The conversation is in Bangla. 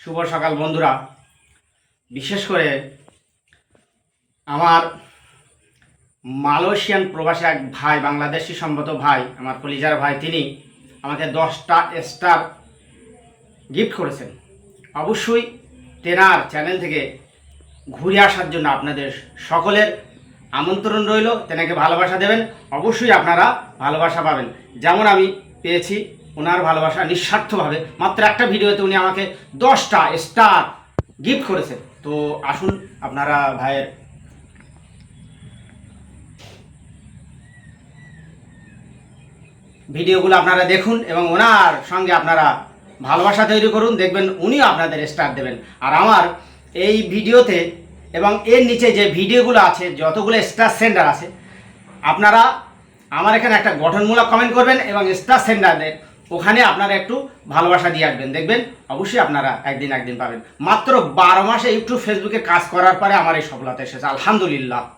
শুভ সকাল বন্ধুরা। বিশেষ করে আমার মালয়েশিয়ান প্রবাসী এক ভাই, বাংলাদেশি সম্মত ভাই, আমার কলিজার ভাই, তিনি আমাকে দশটা স্টার গিফট করেছেন। অবশ্যই তেনার চ্যানেল থেকে ঘুরে আসার জন্য আপনাদের সকলের আমন্ত্রণ রইল। তেনাকে ভালোবাসা দেবেন। অবশ্যই আপনারা ভালোবাসা পাবেন। যেমন আমি পেয়েছি ওনার ভালোবাসা নিঃস্বার্থভাবে, মাত্র একটা ভিডিওতে উনি আমাকে দশটা স্টার গিফট করেছেন তো আসুন আপনারা ভাইয়ের ভিডিওগুলো আপনারা দেখুন এবং ওনার সঙ্গে আপনারা ভালোবাসা তৈরি করুন, দেখবেন উনিও আপনাদের স্টার দেবেন। আর আমার এই ভিডিওতে এবং এর নিচে যে ভিডিওগুলো আছে, যতগুলো স্টার সেন্টার আছে, আপনারা আমার এখানে একটা গঠনমূলক কমেন্ট করবেন এবং স্টার সেন্টারদের ওখানে আপনারা একটু ভালোবাসা দিয়ে আসবেন। দেখবেন অবশ্যই আপনারা একদিন একদিন পাবেন। মাত্র বারো মাসে একটু ফেসবুকে কাজ করার পরে আমার এই সফলতা এসেছে। আলহামদুলিল্লাহ।